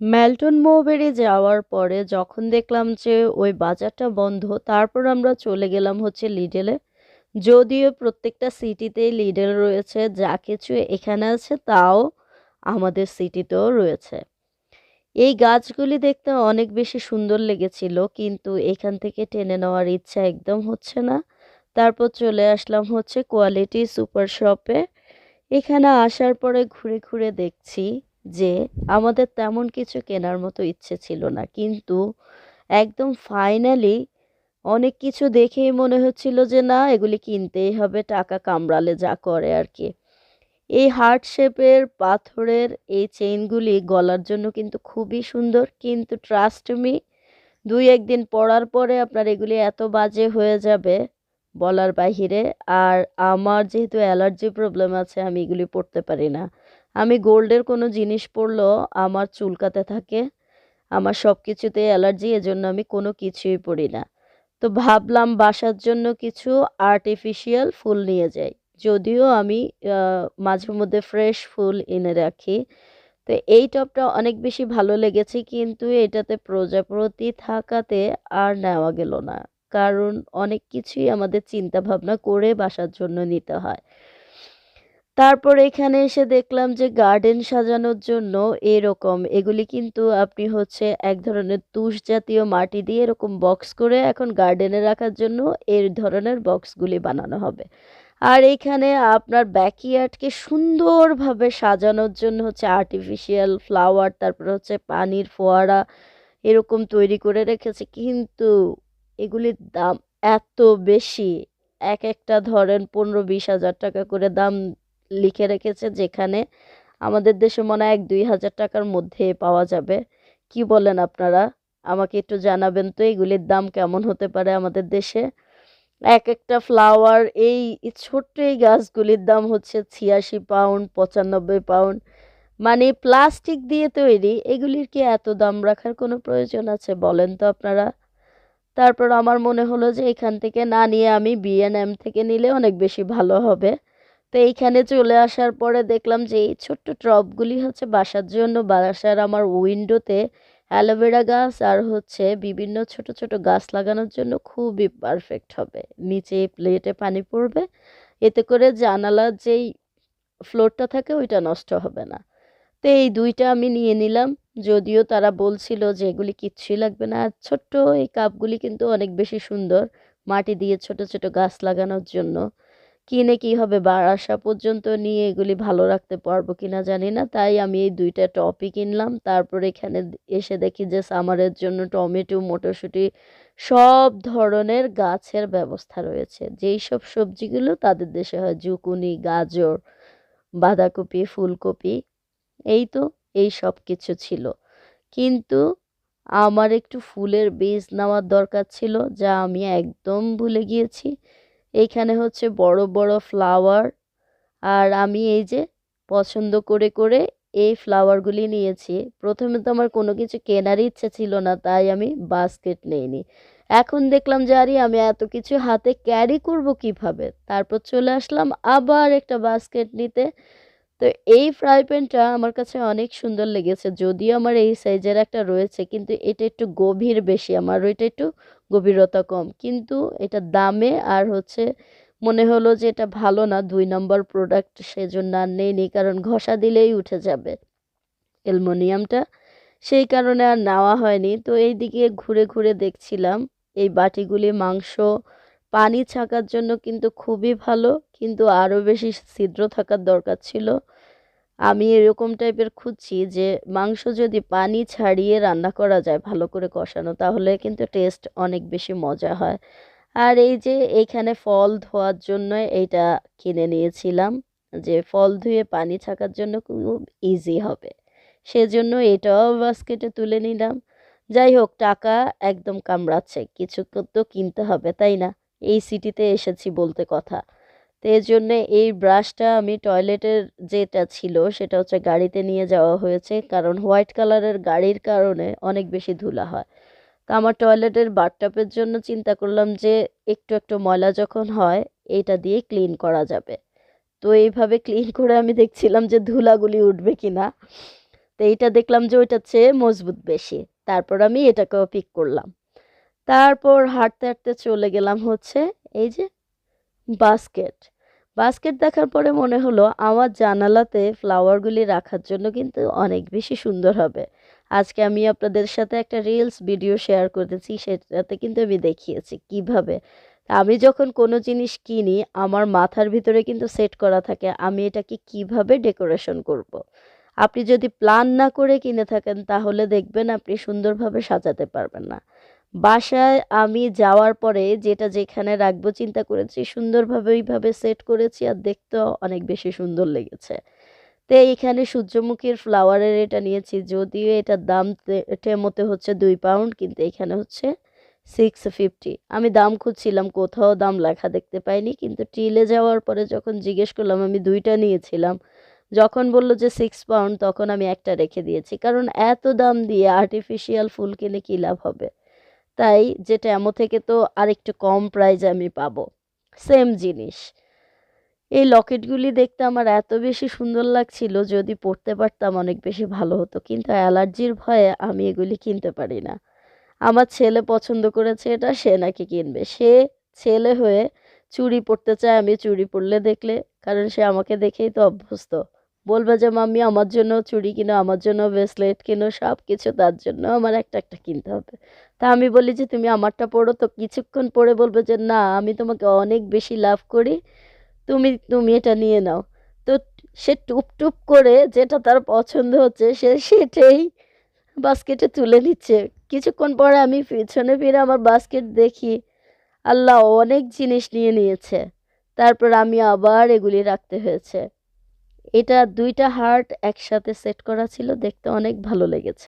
Melt in মৌবেরি যাওয়ার পরে যখন দেখলাম যে ওই বাজারটা বন্ধ, তারপর আমরা চলে গেলাম হচ্ছে লিডেলে যদিও প্রত্যেকটা সিটিতেই লিডেল রয়েছে, যা কিছু এখানে আছে তাও আমাদের সিটিতেও রয়েছে। এই গাছগুলি দেখতে অনেক বেশি সুন্দর লেগেছিল, কিন্তু এখান থেকে টেনে নেওয়ার ইচ্ছা একদম হচ্ছে না। তারপর চলে আসলাম হচ্ছে কোয়ালিটি সুপার শপে এখানে আসার পরে ঘুরে ঘুরে দেখছি যে আমাদের তেমন কিছু কেনার মতো ইচ্ছে ছিল না। কিন্তু একদম ফাইনালি অনেক কিছু দেখেই মনে হচ্ছিল যে, না, এগুলি কিনতেই হবে, টাকা কামড়ালে যা করে আর কি। এই হার্ট শেপের পাথরের এই চেইনগুলি গলার জন্য কিন্তু খুবই সুন্দর। কিন্তু ট্রাস্ট মি দুই একদিন পরার পরে আপনার এগুলি এত বাজে হয়ে যাবে বলার বাহিরে। আর আমার যেহেতু অ্যালার্জি প্রবলেম আছে, আমি এগুলি পড়তে পারি না। আমি গোল্ডের কোনো জিনিস পরলেও আমার চুলকাতে থাকে, আমার সব কিছুতে অ্যালার্জি, এজন্য আমি কোনো কিছুই পরি না। তো ভাবলাম বাসার জন্য কিছু আর্টিফিশিয়াল ফুল নিয়ে যাই। যদিও আমি মাঝে মধ্যে ফ্রেশ ফুল এনে রাখি। তো এই টপটা অনেক বেশি ভালো লেগেছে, কিন্তু এটাতে প্রজাপতি থাকাতে আর নেওয়া গেল না। কারণ অনেক কিছুই আমাদের চিন্তা ভাবনা করে বাসার জন্য নিতে হয়। তারপর এখানে এসে দেখলাম যে গার্ডেন সাজানোর জন্য এরকম। এগুলি কিন্তু আপনি হচ্ছে এক ধরনের তুষ জাতীয় মাটি দিয়ে এরকম বক্স করে এখন গার্ডেনে রাখার জন্য এর ধরনের বক্সগুলি বানানো হবে। আর এইখানে আপনার ব্যাকইয়ার্ডকে সুন্দরভাবে সাজানোর জন্য হচ্ছে আর্টিফিশিয়াল ফ্লাওয়ার তারপর হচ্ছে পানির ফোয়ারা এরকম তৈরি করে রেখেছে। কিন্তু এগুলির দাম এত বেশি, এক একটা ধরেন পনেরো বিশ হাজার টাকা করে দাম লিখে রেখেছে যেখানে আমাদের দেশে মনে হয় এক দুই হাজার টাকার মধ্যে পাওয়া যাবে। কি বলেন আপনারা? আমাকে একটু জানাবেন তো, এগুলির দাম কেমন হতে পারে আমাদের দেশে? এক একটা ফ্লাওয়ার এই ছোট্ট এই গাছগুলির দাম হচ্ছে ছিয়াশি পাউন্ড পঁচানব্বই পাউন্ড মানে প্লাস্টিক দিয়ে তৈরি, এগুলির কি এত দাম রাখার কোনো প্রয়োজন আছে বলেন তো আপনারা? তারপর আমার মনে হলো যে এখান থেকে না নিয়ে আমি বিএনএম থেকে নিলে অনেক বেশি ভালো হবে। তো এইখানে চলে আসার পরে দেখলাম যে এই ছোট্ট ট্রপগুলি হচ্ছে বাসার জন্য। বাসার আমার উইন্ডোতে অ্যালোভেরা গাছ আর হচ্ছে বিভিন্ন ছোট ছোট গাছ লাগানোর জন্য খুবই পারফেক্ট হবে। নিচে প্লেটে পানি পড়বে। এতে করে জানালার যেই ফ্লোরটা থাকে ওইটা নষ্ট হবে না। তো এই দুইটা আমি নিয়ে নিলাম। যদিও তারা বলছিল যে এগুলি কিচ্ছুই লাগবে না। আর ছোট্ট এই কাপগুলি কিন্তু অনেক বেশি সুন্দর। মাটি দিয়ে ছোট ছোট গাছ লাগানোর জন্য। কিনে কি হবে? বাসা পর্যন্ত নিয়ে এগুলি ভালো রাখতে পারব কিনা জানি না। তাই আমি এই দুইটা টপই কিনলাম। তারপর এখানে এসে দেখি যে সামারের জন্য টমেটো, মটরশুঁটি সব ধরনের গাছের ব্যবস্থা রয়েছে। যেই সব সবজিগুলো তাদের দেশে হয় জুকুনি গাজর, বাঁধাকপি, ফুলকপি, এই তো এই সব কিছু ছিল। কিন্তু আমার একটু ফুলের বীজ নেওয়ার দরকার ছিল, যা আমি একদম ভুলে গিয়েছি। এইখানে হচ্ছে বড় বড় ফ্লাওয়ার আর আমি এই যে পছন্দ করে করে এই ফ্লাওয়ারগুলি নিয়েছি। প্রথমে তো আমার কোনো কিছু কেনার ইচ্ছা ছিল না, তাই আমি বাস্কেট নেইনি। এখন দেখলাম যে, আরে, আমি এত কিছু হাতে ক্যারি করব কীভাবে? তারপর চলে আসলাম আবার একটা বাস্কেট নিতে। তো এই ফ্রাই প্যানটা আমার কাছে অনেক সুন্দর লেগেছে। যদিও আমার এই সাইজের একটা রয়েছে, কিন্তু এটা একটু গভীর বেশি, আমার ওইটা একটু গভীরতা কম। কিন্তু এটা দামে আর হচ্ছে মনে হলো যে এটা ভালো না, দুই নম্বর প্রোডাক্ট সেজন্য আর নেইনি, কারণ ঘষা দিলেই উঠে যাবে অ্যালমোনিয়ামটা। সেই কারণে আর নেওয়া হয়নি। তো এই দিকে ঘুরে ঘুরে দেখছিলাম, এই বাটিগুলি মাংস পানি ছাকার জন্য কিন্তু খুবই ভালো, কিন্তু আরও বেশি ছিদ্র থাকার দরকার ছিল। আমি এরকম টাইপের খুঁজছি যে মাংস যদি পানি ছাড়িয়ে রান্না করা যায় ভালো করে কষানো, তাহলে কিন্তু টেস্ট অনেক বেশি মজা হয়। আর এই যে এইখানে ফল ধোয়ার জন্য এইটা কিনে নিয়েছিলাম, যে ফল ধুয়ে পানি ছাকার জন্য খুব ইজি হবে। সেজন্য এটাও বাস্কেটে তুলে নিলাম। যাই হোক, টাকা একদম কামড়াচ্ছে, কিছু তো কিনতে হবে, তাই না? এই সিটিতে এসেছি বলতে কথা। তো এর জন্যে এই ব্রাশটা আমি টয়লেটের যেটা ছিল, সেটা হচ্ছে গাড়িতে নিয়ে যাওয়া হয়েছে। কারণ হোয়াইট কালারের গাড়ির কারণে অনেক বেশি ধুলা হয়। তো আমার টয়লেটের বাথটাবের জন্য চিন্তা করলাম যে, একটু একটু ময়লা যখন হয় এইটা দিয়ে ক্লিন করা যাবে। তো এইভাবে ক্লিন করে আমি দেখছিলাম যে ধুলাগুলি উঠবে কি না তো এইটা দেখলাম যে ওইটার চেয়ে মজবুত বেশি। তারপর আমি এটাকেও পিক করলাম। তারপর হাঁটতে হাঁটতে চলে গেলাম হচ্ছে এই যে বাস্কেট বাস্কেট দেখার পরে মনে হলো আমার জানালাতে ফ্লাওয়ারগুলি রাখার জন্য কিন্তু অনেক বেশি সুন্দর হবে। আজকে আমি আপনাদের সাথে একটা রিলস ভিডিও শেয়ার করেছি, সেটাতে কিন্তু আমি দেখিয়েছি কীভাবে। আমি যখন কোনো জিনিস কিনি, আমার মাথার ভিতরে কিন্তু সেট করা থাকে, আমি এটাকে কীভাবে ডেকোরেশন করব। আপনি যদি প্ল্যান না করে কিনে থাকেন, তাহলে দেখবেন আপনি সুন্দরভাবে সাজাতে পারবেন না। বাসায় আমি যাওয়ার পরে যেটা যেখানে রাখব চিন্তা করেছি, সুন্দরভাবে ওইভাবে সেট করেছি আর দেখতেও অনেক বেশি সুন্দর লেগেছে। তো এখানে সূর্যমুখীর ফ্লাওয়ারের এটা নিয়েছি, যদিও এটার দাম মতে হচ্ছে দুই পাউন্ড কিন্তু এখানে হচ্ছে সিক্স ফিফটি আমি দাম খুঁজছিলাম, কোথাও দাম লেখা দেখতে পাইনি, কিন্তু টিলে যাওয়ার পরে যখন জিজ্ঞেস করলাম, আমি দুইটা নিয়েছিলাম। যখন বলল যে সিক্স পাউন্ড তখন আমি একটা রেখে দিয়েছি, কারণ এত দাম দিয়ে আর্টিফিশিয়াল ফুল কিনে কী লাভ হবে? তাই যেটা এমো থেকে তো আরেকটু কম প্রাইজে আমি পাবো। সেম জিনিস। এই লকেটগুলি দেখতে আমার এত বেশি সুন্দর লাগছিল, যদি পড়তে পারতাম অনেক বেশি ভালো হতো, কিন্তু অ্যালার্জির ভয়ে আমি এগুলি কিনতে পারি না। আমার ছেলে পছন্দ করেছে এটা, সে নাকি কিনবে। সে ছেলে হয়ে চুড়ি পরতে চায়, আমি চুড়ি পরলে দেখলে, কারণ সে আমাকে দেখেই তো অভ্যস্ত। বলবে যে, মাম্মি, আমার জন্য চুড়ি কিনো, আমার জন্য ব্রেসলেট কিনো সব কিছু তার জন্য আমার একটা একটা কিনতে হবে। তা আমি বলি যে, তুমি আমারটা পড়ো। তো কিছুক্ষণ পরে বলবে যে, না, আমি তোমাকে অনেক বেশি লাভ করি। তুমি তুমি এটা নিয়ে নাও। তো সে টুপ টুপ করে যেটা তার পছন্দ হচ্ছে, সে সেটাই বাস্কেটে তুলে নিচ্ছে। কিছুক্ষণ পরে আমি পিছনে ফিরে আমার বাস্কেট দেখি, আল্লাহ অনেক জিনিস নিয়ে নিয়েছে। তারপর আমি আবার এগুলি রাখতে হয়েছে। এটা দুইটা হার্ট একসাথে সেট করা ছিল দেখতে অনেক ভালো লেগেছে।